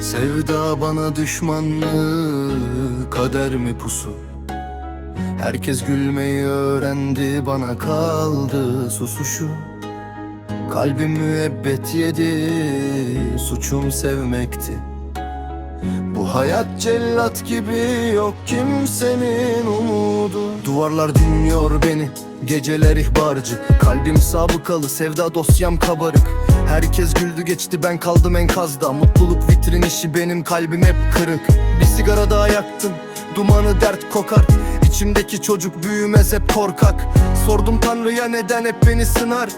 Sevda bana düşman kader mi pusu? Herkes gülmeyi öğrendi, bana kaldı susuşu Kalbim müebbet yedi, suçum sevmekti Bu hayat cellat gibi yok kimsenin umudu. Duvarlar dinliyor beni, geceler ihbarcı. Kalbim sabıkalı, sevda dosyam kabarık. Herkes güldü geçti ben kaldım enkazda. Mutluluk vitrin işi benim kalbim hep kırık. Bir sigara daha yaktım dumanı dert kokar. İçimdeki çocuk büyümez hep korkak. Sordum Tanrı'ya neden hep beni sınar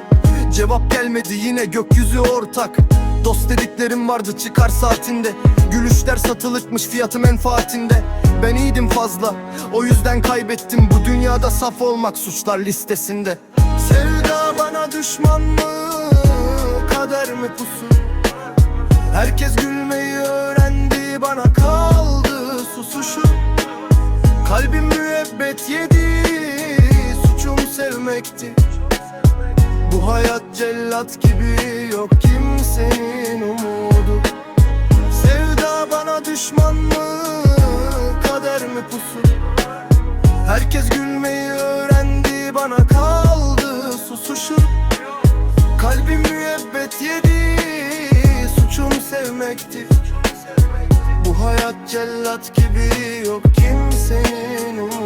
Cevap gelmedi yine gökyüzü ortak. Dost dediklerim vardı çıkar saatinde. Gülüşler satılıkmış fiyatı menfaatinde. Ben iyiydim fazla o yüzden kaybettim. Bu dünyada saf olmak suçlar listesinde. Sevda bana düşman mı kader mi pusu Herkes gülmeyi öğrendi bana kaldı susuşu. Kalbim müebbet yedi suçum sevmekti cellat gibi yok kimsenin umudu. Sevda bana düşman mı kader mi pusu Herkes gülmeyi öğrendi bana kaldı susuşu Kalbim müebbet yedi suçum sevmekti. Bu hayat cellat gibi yok kimsenin umudu